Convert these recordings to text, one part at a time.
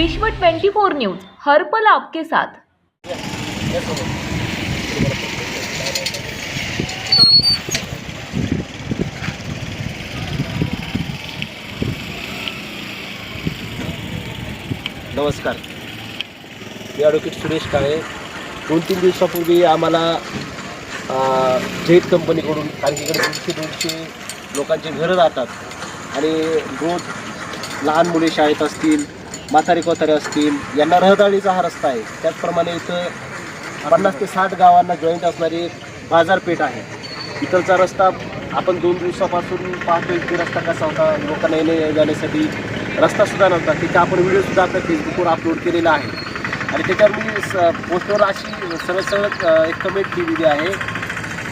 विश्व 24 न्यूज हर्पल आपके साथ. नमस्कार. मी ॲडव्होकेट सुरेश काळे. दोन तीन दिवसापूर्वी आम्हाला अ, कंपनीकडून कारण की इकडे दोनशे लोकांचे घरं राहतात आणि रोज लहान मुले शाळेत असतील म्हातारी कोतारे असतील यांना रहदारीचा हा रस्ता आहे. त्याचप्रमाणे इथं पन्नास ते साठ गावांना जॉईंट असणारी बाजारपेठ आहे. इकडचा रस्ता आपण दोन दिवसापासून पाहतोय की रस्ता कसा होता. लोकांना येणे जाण्यासाठी रस्तासुद्धा नव्हता. तिथे आपण व्हिडिओसुद्धा आपल्या फेसबुकवर अपलोड केलेला आहे. आणि त्याच्यावर मी स पोस्टवर अशी सरळ सरळ एक कमेंट लिहिलेली आहे.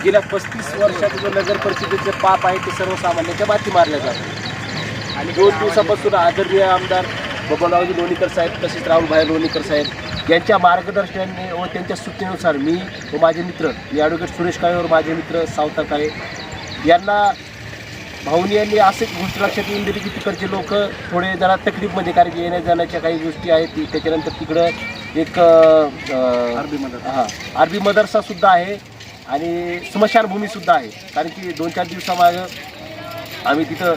गेल्या पस्तीस वर्षात जो नगर परिषदेचे पाप आहे ते सर्वसामान्यांच्या माती मारल्या जातात आणि दोन दिवसापासून आदरणीय आमदार बबनरावजी लोणीकर साहेब तसेच राहुलभाई लोणीकर साहेब यांच्या मार्गदर्शनाने व त्यांच्या सूचनेनुसार मी व माझे मित्र मी ॲडव्होकेट सुरेश काळे व माझे मित्र सावता काळे यांना भाऊनी यांनी असे गोष्ट लक्षात येऊन दिली की तिकडचे लोक थोडे जरा तकलीफमध्ये कारण की येण्या जाण्याच्या काही गोष्टी आहेत. ती त्याच्यानंतर तिकडं एक अरबी मदर हां अरबी मदरसासुद्धा आहे आणि स्मशानभूमीसुद्धा आहे. कारण की दोन चार दिवसामागं आम्ही तिथं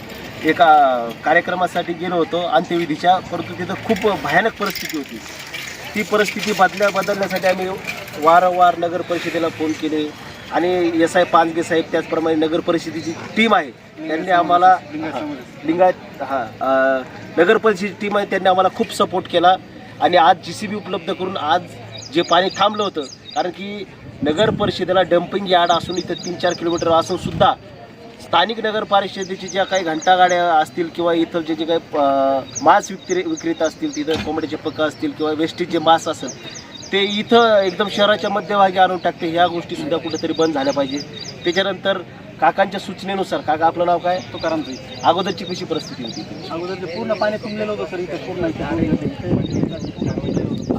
एका कार्यक्रमासाठी गेलो होतो. अंत्यविधीच्या परंतु तिथं खूप भयानक परिस्थिती होती. ती परिस्थिती बदल्या बदलण्यासाठी आम्ही वारंवार नगर परिषदेला फोन केले. आणि एस आय पानगे साहेब त्याचप्रमाणे नगर परिषदेची टीम आहे. त्यांनी आम्हाला लिंगायत हां नगर परिषदेची टीम आहे. त्यांनी आम्हाला खूप सपोर्ट केला. आणि आज जी सी बी उपलब्ध करून आज जे पाणी थांबलं होतं कारण की नगर परिषदेला डम्पिंग यार्ड असून इथं तीन चार किलोमीटर असूनसुद्धा स्थानिक नगर परिषदेची ज्या काही घंटागाड्या असतील किंवा इथं जे जे काही मांस विक्रे विक्रेता असतील तिथं कोंबड्याचे पक्क असतील किंवा वेस्टेज जे मांस असेल ते इथं एकदम शहराच्या मध्यभागी आणून टाकते. ह्या गोष्टीसुद्धा कुठेतरी बंद झाल्या पाहिजे. त्याच्यानंतर काकांच्या सूचनेनुसार काका आपलं नाव काय? तुकारामची अगोदरची कशी परिस्थिती होती इथे? अगोदर ते पूर्ण पाणी तुंबलेलं होतं सर इथे पूर्ण.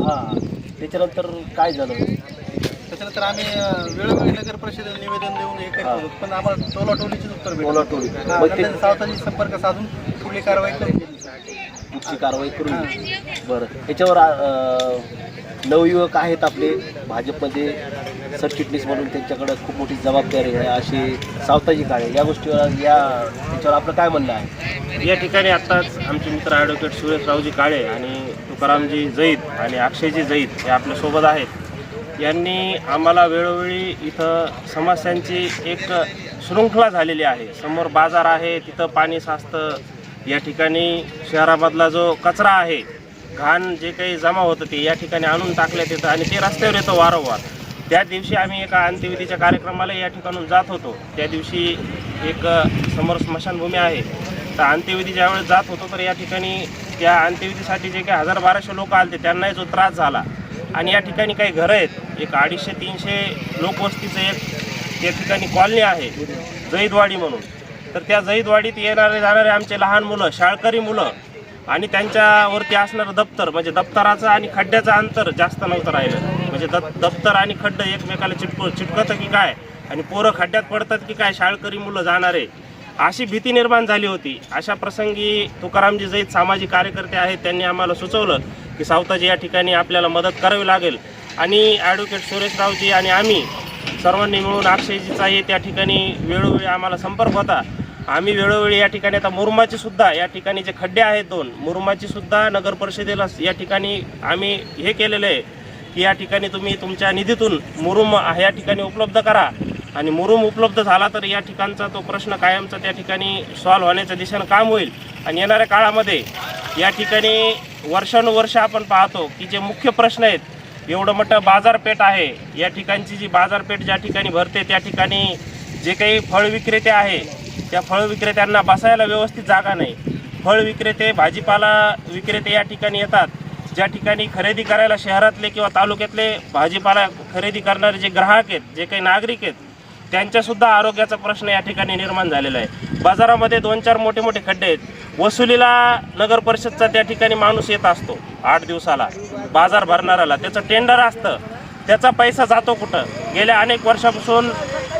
हां. त्याच्यानंतर काय झालं? त्याच्यानंतर आम्ही वेळोवेळी नगर परिषदेला निवेदन देऊन हे करत होतो पण आम्हाला टोला टोलीचीच उत्तर भेटलं. टोलाटोली. मग ते- संपर्क साधून पुढली कारवाई करून पुढची कारवाई करून बरं. याच्यावर अं, नवयुवक आहेत आपले भाजपमध्ये सरचिटणीस म्हणून त्यांच्याकडे खूप मोठी जबाबदारी आहे. अशी सावताजी काळे या गोष्टीवर या त्याच्यावर आपलं काय म्हणणं आहे? या ठिकाणी आत्ताच आमचे मित्र ॲडव्होकेट सुरेशरावजी काळे आणि तुकारामजी जैद आणि अक्षयजी जैद हे आपल्यासोबत आहेत. यांनी आम्हाला वेळोवेळी इथं समस्यांची एक शृंखला झालेली आहे. समोर बाजार आहे तिथं पाणी साचतं. या ठिकाणी शहरामधला जो कचरा आहे घाण जे काही जमा होतं ते या ठिकाणी आणून टाकण्यात येतं आणि ते रस्त्यावर येतं वारंवार. त्या दिवशी आम्ही एका अंत्यविधीच्या कार्यक्रमाला या ठिकाणून जात होतो. त्या दिवशी एक समोर स्मशानभूमी आहे. तर अंत्यविधी वेळेस जात होतो तर या ठिकाणी त्या अंत्यविधीसाठी जे काही हजार बाराशे लोक आले त्यांनाही जो त्रास झाला. आणि या ठिकाणी काही घरं आहेत. एक अडीचशे तीनशे लोकवस्तीचं एक या ठिकाणी कॉलनी आहे. जैदवाडी म्हणून. तर त्या जैदवाडीत येणारे जाणारे आमचे लहान मुलं शाळकरी मुलं आणि त्यांच्यावरती असणारं दप्तर म्हणजे दप्तराचं आणि खड्ड्याचं अंतर जास्त नव्हतं राहिलं. म्हणजे द दप्तर आणि खड्डं एकमेकाला चिटक चिटकतं की काय? आणि पोरं खड्ड्यात पडतात की काय? शाळकरी मुलं जाणारे. अशी भीती निर्माण झाली होती. अशा प्रसंगी तुकारामजी जैद सामाजिक कार्यकर्ते आहेत त्यांनी आम्हाला सुचवलं की सावताजी या ठिकाणी आपल्याला मदत करावी लागेल. आणि ॲडव्होकेट सुरेशरावजी आणि आम्ही सर्वांनी मिळून अक्षयजीचाही त्या ठिकाणी वेळोवेळी आम्हाला संपर्क होता. आम्ही वेळोवेळी या ठिकाणी आता मुरुमाची सुद्धा या ठिकाणी जे खड्डे आहेत दोन मुरुमाची सुद्धा नगर परिषदेला या ठिकाणी आम्ही हे केलेलं आहे की या ठिकाणी तुम्ही तुमच्या निधीतून मुरुम या ठिकाणी उपलब्ध करा. आणि मुरुम उपलब्ध झाला तर या ठिकाणचा तो प्रश्न कायमचा त्या ठिकाणी सॉल्व्ह होण्याच्या दिशेनं काम होईल. आणि येणाऱ्या काळामध्ये या ठिकाणी वर्षानुवर्ष आपण पाहतो की जे मुख्य प्रश्न आहेत एवढं मोठं बाजारपेठ आहे या ठिकाणची जी बाजारपेठ ज्या ठिकाणी भरते त्या ठिकाणी जे काही फळ विक्रेते आहे त्या फळ विक्रेत्यांना बसायला व्यवस्थित जागा नाही. फळ विक्रेते भाजीपाला विक्रेते या ठिकाणी येतात. ज्या ठिकाणी खरेदी करायला शहरातले किंवा तालुक्यातले भाजीपाला खरेदी करणारे जे ग्राहक आहेत जे काही नागरिक आहेत त्यांच्यासुद्धा आरोग्याचा प्रश्न या ठिकाणी निर्माण झालेला आहे. बाजारामध्ये दोन चार मोठे मोठे खड्डे आहेत. वसुलीला नगर परिषदचा त्या ठिकाणी माणूस येत असतो आठ दिवसाला. बाजार भरणाऱ्याला. त्याचं टेंडर असतं. त्याचा पैसा जातो कुठं? गेल्या अनेक वर्षापासून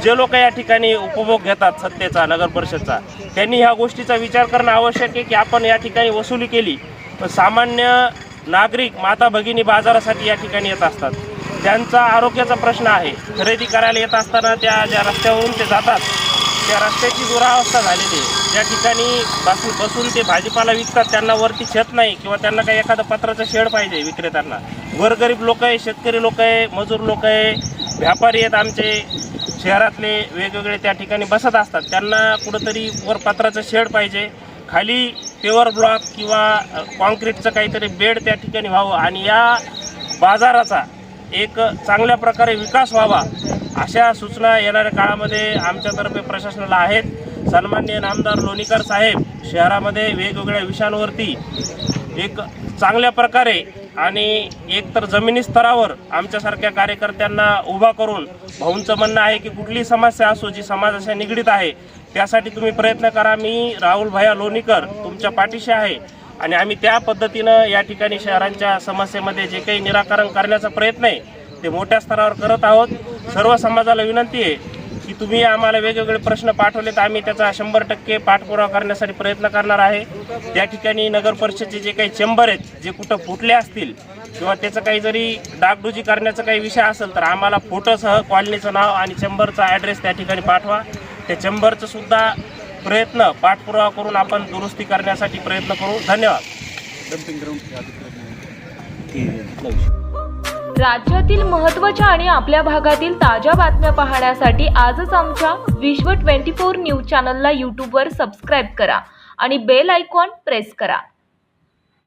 जे लोक या ठिकाणी उपभोग घेतात सत्तेचा नगर परिषदचा त्यांनी ह्या गोष्टीचा विचार करणं आवश्यक आहे की आपण या ठिकाणी वसुली केली. तर सामान्य नागरिक माता भगिनी बाजारासाठी या ठिकाणी येत असतात. त्यांचा आरोग्याचा प्रश्न आहे खरेदी करायला येत असताना त्या ज्या रस्त्यावरून ते जातात त्या रस्त्याची दुरावस्था झालेली आहे. ज्या ठिकाणी बसून बसून ते भाजीपाला विकतात त्यांना वरती छत नाही किंवा त्यांना काही एखादं पत्राचं शेड पाहिजे विक्रेत्यांना. गोरगरीब लोक आहे शेतकरी लोक आहे मजूर लोक आहे व्यापारी आहेत आमचे. शहरातले वेगवेगळे त्या ठिकाणी बसत असतात. त्यांना कुठंतरी वर पत्राचं शेड पाहिजे. खाली पेवर ब्लॉक किंवा काँक्रीटचं कॉन्क्रीटचं काहीतरी बेड त्या ठिकाणी व्हावं. आणि या बाजाराचा एक चांगल्या प्रकारे विकास व्हावा अशा सूचना येणाऱ्या काळामध्ये आमच्यातर्फे प्रशासनाला आहेत. सन्मान्य नामदार लोणीकर साहेब शहरामध्ये वेगवेगळ्या विषयांवरती एक चांगल्या प्रकारे आणि एक तर जमिनी स्तरावर आमच्यासारख्या कार्यकर्त्यांना उभा करून भाऊंचं म्हणणं आहे की कुठलीही समस्या असो जी समाजाशी निगडीत आहे त्यासाठी तुम्ही प्रयत्न करा. मी राहुल भैया लोणीकर तुमच्या पाठीशी आहे. आणि आम्ही त्या पद्धतीनं या ठिकाणी शहरांच्या समस्येमध्ये जे काही निराकरण करण्याचा प्रयत्न आहे ते मोठ्या स्तरावर करत आहोत. सर्व समाजाला विनंती आहे की तुम्ही आम्हाला वेगवेगळे प्रश्न पाठवले तर आम्ही त्याचा शंभर टक्के पाठपुरावा करण्यासाठी प्रयत्न करणार आहे. त्या ठिकाणी नगर परिषदचे जे काही चेंबर आहेत जे कुठं फुटले असतील किंवा त्याचं काही जरी डागडुजी करण्याचा काही विषय असेल तर आम्हाला फोटोसह कॉलनीचं नाव आणि चेंबरचा ॲड्रेस त्या ठिकाणी पाठवा. त्या चेंबरचं सुद्धा प्रयत्न पाठपुरावा करून आपण दुरुस्ती करण्यासाठी प्रयत्न करू. धन्यवाद. राज्यातील महत्त्वाच्या आणि आपल्या भागातील ताज्या बातम्या पाहण्यासाठी आजच आमच्या विश्व ट्वेंटी फोर न्यूज चॅनलला यूट्यूबवर सबस्क्राईब करा आणि बेल आयकॉन प्रेस करा.